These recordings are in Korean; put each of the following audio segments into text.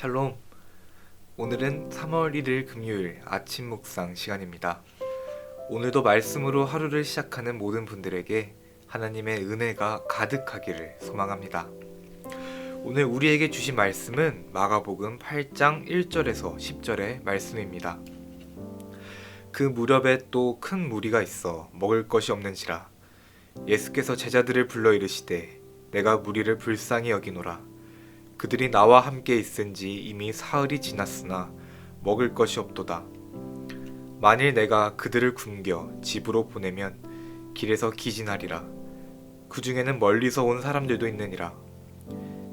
샬롬. 오늘은 3월 1일 금요일 아침 묵상 시간입니다. 오늘도 말씀으로 하루를 시작하는 모든 분들에게 하나님의 은혜가 가득하기를 소망합니다. 오늘 우리에게 주신 말씀은 마가복음 8장 1절에서 10절의 말씀입니다. 그 무렵에 또 큰 무리가 있어 먹을 것이 없는지라 예수께서 제자들을 불러 이르시되 내가 무리를 불쌍히 여기노라 그들이 나와 함께 있은지 이미 사흘이 지났으나 먹을 것이 없도다. 만일 내가 그들을 굶겨 집으로 보내면 길에서 기진하리라. 그 중에는 멀리서 온 사람들도 있느니라.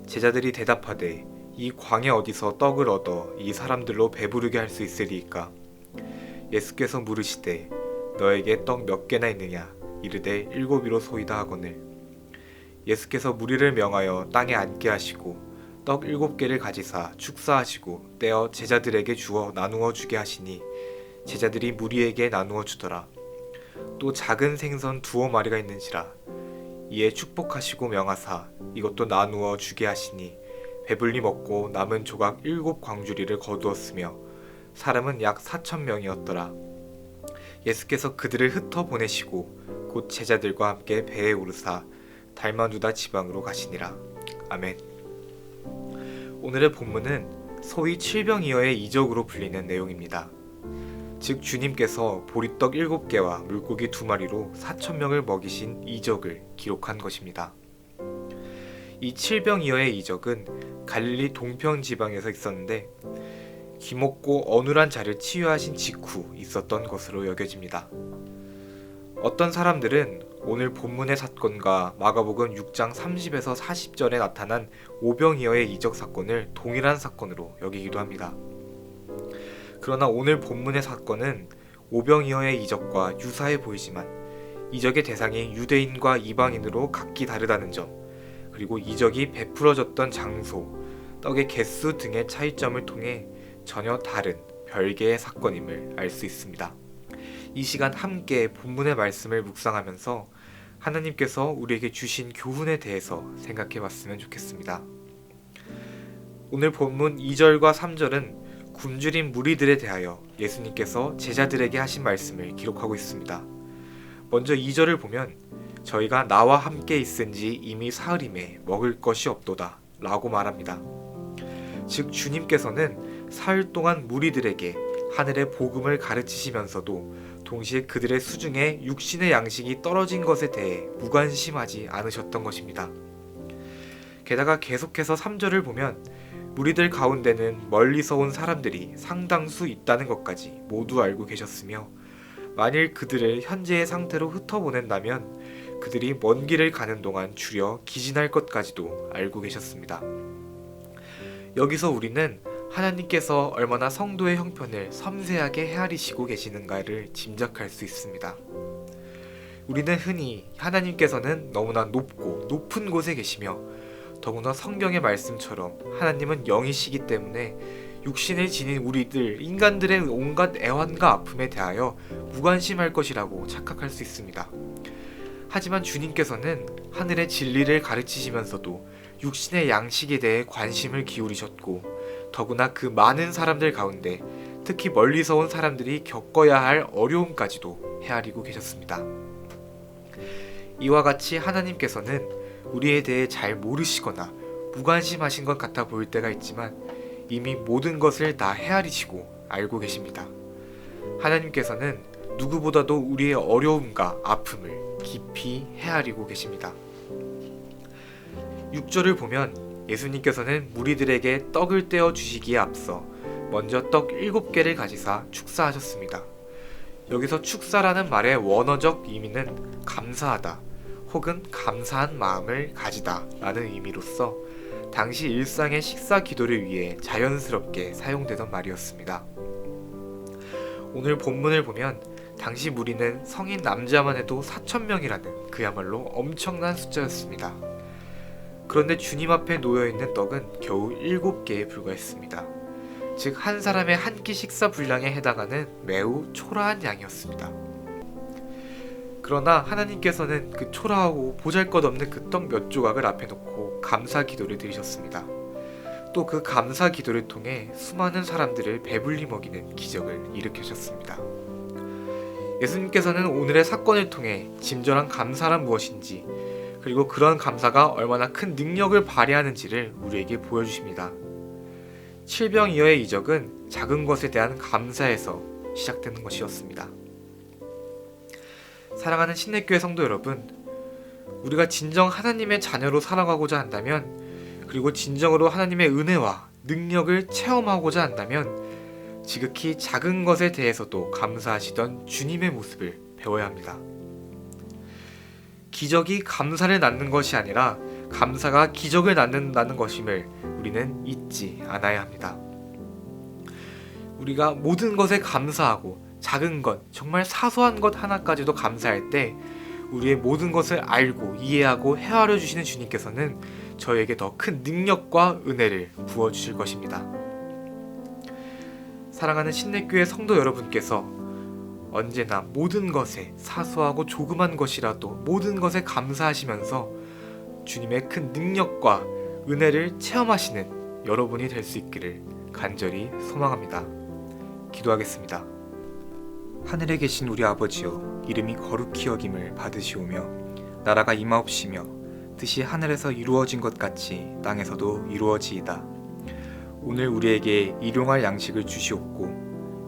제자들이 대답하되 이 광야 어디서 떡을 얻어 이 사람들로 배부르게 할 수 있으리이까? 예수께서 물으시되 너에게 떡 몇 개나 있느냐? 이르되 일곱이로 소이다 하거늘. 예수께서 무리를 명하여 땅에 앉게 하시고 떡 일곱 개를 가지사 축사하시고 떼어 제자들에게 주어 나누어 주게 하시니 제자들이 무리에게 나누어 주더라. 또 작은 생선 두어 마리가 있는지라 이에 축복하시고 명하사 이것도 나누어 주게 하시니 배불리 먹고 남은 조각 일곱 광주리를 거두었으며 사람은 약 사천 명이었더라. 예수께서 그들을 흩어 보내시고 곧 제자들과 함께 배에 오르사 달마누다 지방으로 가시니라. 아멘. 오늘의 본문은 소위 칠병이어의 이적으로 불리는 내용입니다. 즉 주님께서 보리떡 7개와 물고기 2마리로 4천명을 먹이신 이적을 기록한 것입니다. 이 칠병이어의 이적은 갈릴리 동편 지방에서 있었는데 기먹고 어눌한 자를 치유하신 직후 있었던 것으로 여겨집니다. 어떤 사람들은 오늘 본문의 사건과 마가복음 6장 30에서 40절에 나타난 오병이어의 이적 사건을 동일한 사건으로 여기기도 합니다. 그러나 오늘 본문의 사건은 오병이어의 이적과 유사해 보이지만 이적의 대상이 유대인과 이방인으로 각기 다르다는 점, 그리고 이적이 베풀어졌던 장소, 떡의 개수 등의 차이점을 통해 전혀 다른 별개의 사건임을 알 수 있습니다. 이 시간 함께 본문의 말씀을 묵상하면서 하나님께서 우리에게 주신 교훈에 대해서 생각해 봤으면 좋겠습니다. 오늘 본문 2절과 3절은 굶주린 무리들에 대하여 예수님께서 제자들에게 하신 말씀을 기록하고 있습니다. 먼저 2절을 보면 저희가 나와 함께 있은 지 이미 사흘임에 먹을 것이 없도다 라고 말합니다. 즉 주님께서는 사흘 동안 무리들에게 하늘의 복음을 가르치시면서도 동시에 그들의 수중에 육신의 양식이 떨어진 것에 대해 무관심하지 않으셨던 것입니다. 게다가 계속해서 3절을 보면 무리들 가운데는 멀리서 온 사람들이 상당수 있다는 것까지 모두 알고 계셨으며 만일 그들을 현재의 상태로 흩어보낸다면 그들이 먼 길을 가는 동안 줄여 기진할 것까지도 알고 계셨습니다. 여기서 우리는 하나님께서 얼마나 성도의 형편을 섬세하게 헤아리시고 계시는가를 짐작할 수 있습니다. 우리는 흔히 하나님께서는 너무나 높고 높은 곳에 계시며 더구나 성경의 말씀처럼 하나님은 영이시기 때문에 육신을 지닌 우리들 인간들의 온갖 애환과 아픔에 대하여 무관심할 것이라고 착각할 수 있습니다. 하지만 주님께서는 하늘의 진리를 가르치시면서도 육신의 양식에 대해 관심을 기울이셨고 더구나 그 많은 사람들 가운데 특히 멀리서 온 사람들이 겪어야 할 어려움까지도 헤아리고 계셨습니다. 이와 같이 하나님께서는 우리에 대해 잘 모르시거나 무관심하신 것 같아 보일 때가 있지만 이미 모든 것을 다 헤아리시고 알고 계십니다. 하나님께서는 누구보다도 우리의 어려움과 아픔을 깊이 헤아리고 계십니다. 6절을 보면 예수님께서는 무리들에게 떡을 떼어 주시기에 앞서 먼저 떡 일곱 개를 가지사 축사하셨습니다. 여기서 축사라는 말의 원어적 의미는 감사하다 혹은 감사한 마음을 가지다 라는 의미로서 당시 일상의 식사 기도를 위해 자연스럽게 사용되던 말이었습니다. 오늘 본문을 보면 당시 무리는 성인 남자만 해도 4천명이라는 그야말로 엄청난 숫자였습니다. 그런데 주님 앞에 놓여 있는 떡은 겨우 일곱 개에 불과했습니다. 즉, 한 사람의 한 끼 식사 분량에 해당하는 매우 초라한 양이었습니다. 그러나 하나님께서는 그 초라하고 보잘 것 없는 그 떡 몇 조각을 앞에 놓고 감사 기도를 드리셨습니다. 또 그 감사 기도를 통해 수많은 사람들을 배불리 먹이는 기적을 일으키셨습니다. 예수님께서는 오늘의 사건을 통해 진정한 감사란 무엇인지 그리고 그런 감사가 얼마나 큰 능력을 발휘하는지를 우리에게 보여주십니다. 칠병이어의 이적은 작은 것에 대한 감사에서 시작되는 것이었습니다. 사랑하는 신내교회 성도 여러분, 우리가 진정 하나님의 자녀로 살아가고자 한다면, 그리고 진정으로 하나님의 은혜와 능력을 체험하고자 한다면, 지극히 작은 것에 대해서도 감사하시던 주님의 모습을 배워야 합니다. 기적이 감사를 낳는 것이 아니라 감사가 기적을 낳는다는 것임을 우리는 잊지 않아야 합니다. 우리가 모든 것에 감사하고 작은 것, 정말 사소한 것 하나까지도 감사할 때 우리의 모든 것을 알고 이해하고 헤아려 주시는 주님께서는 저에게 더 큰 능력과 은혜를 부어 주실 것입니다. 사랑하는 신내교회 성도 여러분께서 언제나 모든 것에 사소하고 조그만 것이라도 모든 것에 감사하시면서 주님의 큰 능력과 은혜를 체험하시는 여러분이 될 수 있기를 간절히 소망합니다. 기도하겠습니다. 하늘에 계신 우리 아버지여 이름이 거룩히 여김을 받으시오며 나라가 임하옵시며 뜻이 하늘에서 이루어진 것 같이 땅에서도 이루어지이다. 오늘 우리에게 일용할 양식을 주시옵고